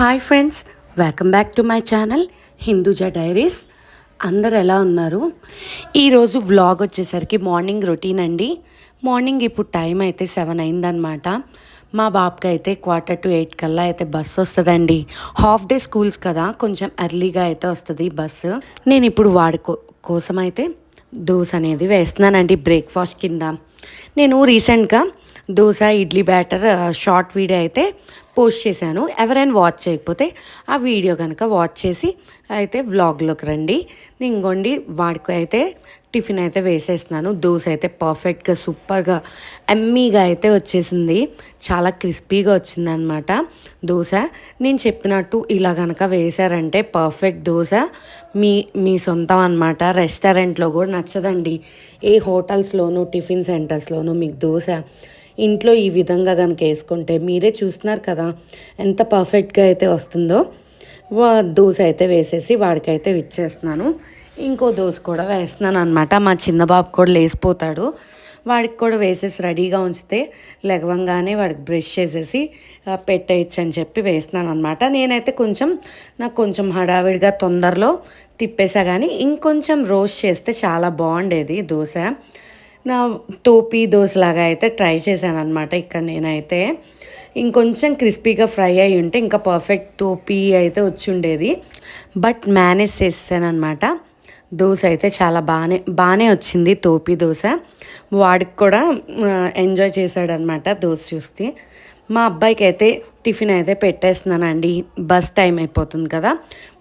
Hi friends welcome back to my channel Hinduja diaries. అందరు ఎలా ఉన్నారు? ఈరోజు వ్లాగ్ వచ్చేసరికి మార్నింగ్ రొటీన్ అండి. మార్నింగ్ ఇప్పుడు టైం అయితే సెవెన్ అయిందనమాట మా బాబుకి అయితే క్వార్టర్ టు ఎయిట్ కల్లా అయితే బస్సు వస్తుందండి. హాఫ్ డే స్కూల్స్ కదా కొంచెం ఎర్లీగా అయితే వస్తుంది బస్సు నేను ఇప్పుడు వాడి కోసం అయితే దోశ అనేది వేస్తున్నానండి బ్రేక్ఫాస్ట్ కింద. నేను రీసెంట్గా dosa idli batter short video అయితే పోస్ట్ చేశాను. ఎవరైనా వాచ్ చేయకపోతే ఆ వీడియో కనుక వాచ్ చేసి అయితే వ్లాగ్లోకి రండి. నేను ఇంకోండి వాడికి అయితే టిఫిన్ అయితే వేసేస్తున్నాను. దోశ అయితే పర్ఫెక్ట్గా సూపర్గా ఎమ్మీగా అయితే వచ్చేసింది. చాలా క్రిస్పీగా వచ్చిందనమాట దోశ. నేను చెప్పినట్టు ఇలా కనుక వేశారంటే పర్ఫెక్ట్ దోశ. మీ మీ సొంతం అనమాట రెస్టారెంట్లో కూడా నచ్చదండి. ఏ హోటల్స్లోనూ టిఫిన్ సెంటర్స్లోనూ మీకు దోశ ఇంట్లో ఈ విధంగా కనుక వేసుకుంటే మీరే చూస్తున్నారు కదా ఎంత పర్ఫెక్ట్గా అయితే వస్తుందో. వా దోశ అయితే వేసేసి వాడికైతే ఇచ్చేస్తున్నాను ఇంకో దోశ కూడా వేస్తున్నాను అనమాట మా చిన్న బాబు కూడా లేసిపోతాడు. వాడికి కూడా వేసేసి రెడీగా ఉంచితే లెగవంగానే వాడికి బ్రష్ చేసేసి పెట్టేయచ్చు అని చెప్పి వేస్తున్నాను అనమాట నేనైతే కొంచెం నాకు కొంచెం హడావిడిగా తొందరలో తిప్పేసా కానీ ఇంకొంచెం రోస్ట్ చేస్తే చాలా బాగుండేది దోశ. నా టోపీ దోశలాగా అయితే ట్రై చేశాను అనమాట ఇక్కడ నేనైతే. ఇంకొంచెం క్రిస్పీగా ఫ్రై అయి ఉంటే ఇంకా పర్ఫెక్ట్ టోపీ అయితే వచ్చి ఉండేది బట్ మేనేజ్ చేసాను అనమాట దోశ అయితే చాలా బాగానే బాగానే వచ్చింది తోపి దోశ. వాడికి కూడా ఎంజాయ్ చేశాడనమాట దోశ చూస్తే. మా అబ్బాయికి అయితే టిఫిన్ అయితే పెట్టేస్తున్నానండి. బస్ టైం అయిపోతుంది కదా.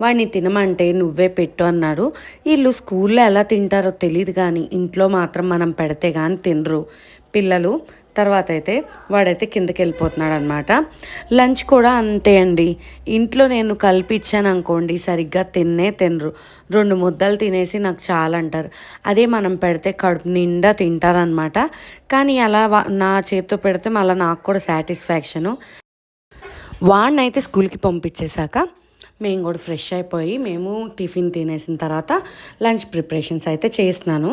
వాడిని తినమంటే నువ్వే పెట్టు అన్నాడు. వీళ్ళు స్కూల్లో ఎలా తింటారో తెలియదు కానీ ఇంట్లో మాత్రం మనం పెడితే కానీ తినరు. పిల్లలు తర్వాత అయితే వాడైతే కిందకి వెళ్ళిపోతున్నాడు అనమాట లంచ్ కూడా అంతే అండి. ఇంట్లో నేను కలిపి ఇచ్చాను అనుకోండి సరిగ్గా తిన్నే తినరు. రెండు ముద్దలు తినేసి నాకు చాలా అంటారు అదే మనం పెడితే కడుపు నిండా తింటారనమాట. కానీ అలా వా- నా చేతితో పెడితే మళ్ళీ నాకు కూడా సాటిస్ఫాక్షను. వాడినైతే స్కూల్కి పంపించేశాక మేము కూడా ఫ్రెష్ అయిపోయి మేము టిఫిన్ తినేసిన తర్వాత లంచ్ ప్రిపరేషన్స్ అయితే చేస్తున్నాను.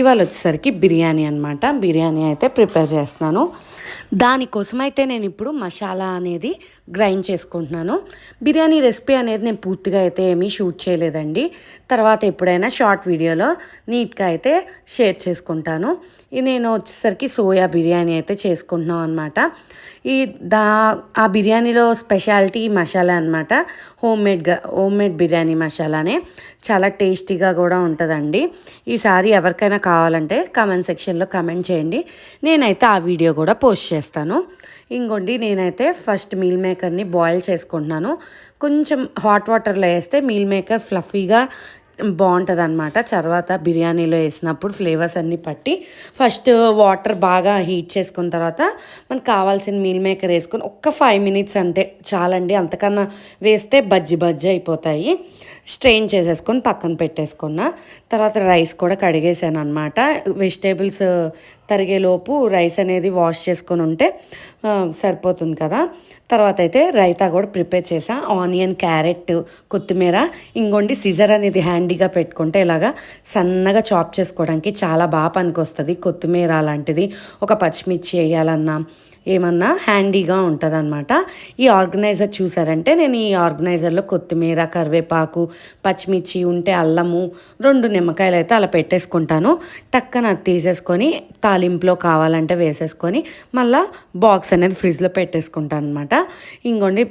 ఇవాళ వచ్చేసరికి బిర్యానీ అనమాట బిర్యానీ అయితే ప్రిపేర్ చేస్తున్నాను. దానికోసం అయితే నేను ఇప్పుడు మసాలా అనేది గ్రైండ్ చేసుకుంటున్నాను. బిర్యానీ రెసిపీ అనేది నేను పూర్తిగా అయితే ఏమీ షూట్ చేయలేదండి. తర్వాత ఎప్పుడైనా షార్ట్ వీడియోలో నీట్గా అయితే షేర్ చేసుకుంటాను. ఇది నేను వచ్చేసరికి సోయా బిర్యానీ అయితే చేసుకుంటున్నాం అనమాట ఈ దా ఆ బిర్యానీలో స్పెషాలిటీ మసాలా అనమాట హోమ్ మేడ్గా హోమ్ మేడ్ బిర్యానీ మసాలానే చాలా టేస్టీగా కూడా ఉంటుందండి. ఈసారి ఎవరికైనా కావాలంటే కమెంట్ సెక్షన్లో కమెంట్ చేయండి. నేనైతే ఆ వీడియో కూడా పోస్ట్ చేస్తాను. ఇంకోండి నేనైతే ఫస్ట్ మీల్ మేకర్ని బాయిల్ చేసుకుంటున్నాను. కొంచెం హాట్ వాటర్లో వేస్తే మీల్ మేకర్ ఫ్లఫీగా బాగుంటుంది అనమాట తర్వాత బిర్యానీలో వేసినప్పుడు ఫ్లేవర్స్ అన్నీ పట్టి ఫస్ట్ వాటర్ బాగా హీట్ చేసుకున్న తర్వాత మనకు కావాల్సిన మీల్ మేకర్ వేసుకొని ఒక్క ఫైవ్ మినిట్స్ అంటే చాలండి. అంతకన్నా వేస్తే బజ్జి బజ్జి అయిపోతాయి. స్ట్రెయిన్ చేసేసుకొని పక్కన పెట్టేసుకున్న. తర్వాత రైస్ కూడా కడిగేసాను అనమాట వెజిటేబుల్స్ తరిగేలోపు రైస్ అనేది వాష్ చేసుకొని ఉంటే సరిపోతుంది కదా. తర్వాత అయితే రైతా కూడా ప్రిపేర్ చేసా. ఆనియన్ క్యారెట్ కొత్తిమీర ఇంకోండి సిజర్ అనేది హ్యాండ్ దండిగా పెట్టుకుంటే ఇలాగా సన్నగా చాప్ చేసుకోవడానికి చాలా బాగా పనికొస్తుంది. కొత్తిమీర అలాంటిది ఒక పచ్చిమిర్చి వేయాలన్నా ఏమన్నా హ్యాండీగా ఉంటుంది అనమాట ఈ ఆర్గనైజర్ చూసారంటే నేను ఈ ఆర్గనైజర్లో కొత్తిమీర కరివేపాకు పచ్చిమిర్చి ఉంటే అల్లము రెండు నిమ్మకాయలు అయితే అలా పెట్టేసుకుంటాను. టక్కన అది తీసేసుకొని తాలింపులో కావాలంటే వేసేసుకొని మళ్ళా బాక్స్ అనేది ఫ్రిడ్జ్లో పెట్టేసుకుంటాను అనమాట ఇంకోండి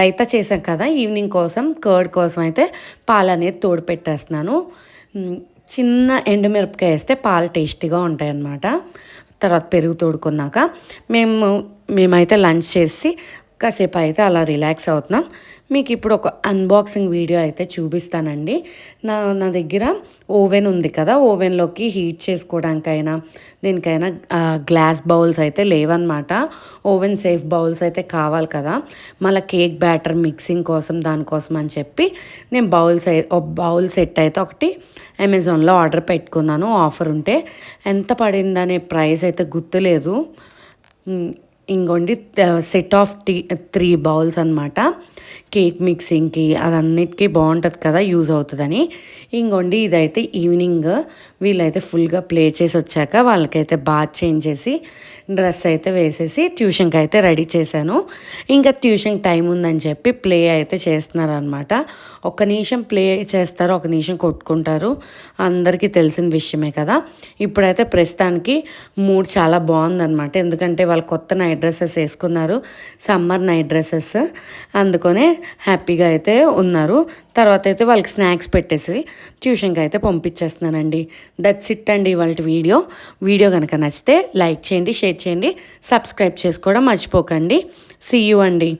రైత రైతా చేశాం కదా ఈవినింగ్ కోసం కర్డ్ కోసం అయితే పాలు అనేది తోడు పెట్టేస్తున్నాను. చిన్న ఎండుమిరపకాయ వేస్తే పాలు టేస్టీగా ఉంటాయి అన్నమాట తర్వాత పెరుగు తోడుకున్నాక మేము మేమైతే లంచ్ చేసి కాసేపు అయితే అలా రిలాక్స్ అవుతున్నాం. మీకు ఇప్పుడు ఒక అన్బాక్సింగ్ వీడియో అయితే చూపిస్తానండి. నా నా దగ్గర ఓవెన్ ఉంది కదా ఓవెన్లోకి హీట్ చేసుకోవడానికైనా దీనికైనా గ్లాస్ బౌల్స్ అయితే లేవన్నమాట. ఓవెన్ సేఫ్ బౌల్స్ అయితే కావాలి కదా. మళ్ళీ కేక్ బ్యాటర్ మిక్సింగ్ కోసం దానికోసం అని చెప్పి నేను బౌల్స్ బౌల్ సెట్ అయితే ఒకటి అమెజాన్లో ఆర్డర్ పెట్టుకున్నాను. ఆఫర్ ఉంటే ఎంత పడిందనే ప్రైస్ అయితే గుర్తులేదు. ఇంకోండి set of tea three bowls అనమాట కేక్ మిక్సింగ్కి అదన్నిటికీ బాగుంటుంది కదా యూజ్ అవుతుందని. ఇంకోండి ఇదైతే ఈవినింగ్ వీళ్ళైతే ఫుల్గా ప్లే చేసి వచ్చాక వాళ్ళకైతే బాత్ చేంజ్ చేసి డ్రెస్ అయితే వేసేసి ట్యూషన్కి అయితే రెడీ చేశాను. ఇంకా ట్యూషన్ టైం ఉందని చెప్పి ప్లే అయితే చేస్తున్నారు అనమాట ఒక నిమిషం ప్లే చేస్తారు ఒక నిమిషం కొట్టుకుంటారు. అందరికీ తెలిసిన విషయమే కదా. ఇప్పుడైతే ప్రస్తుతానికి మూడ్ చాలా బాగుందన్నమాట ఎందుకంటే వాళ్ళు కొత్త నైట్ డ్రెస్సెస్ వేసుకున్నారు. Summer night dresses. అందుకనే హ్యాపీగా అయితే ఉన్నారు. తర్వాత అయితే వాళ్ళకి స్నాక్స్ పెట్టేసి ట్యూషన్కి అయితే పంపించేస్తున్నానండి. దట్స్ ఇట్ అండి ఇవాళ వీడియో. వీడియో కనుక నచ్చితే లైక్ చేయండి షేర్ చేయండి సబ్స్క్రైబ్ చేసుకోవడం మర్చిపోకండి. సీ యూ అండి.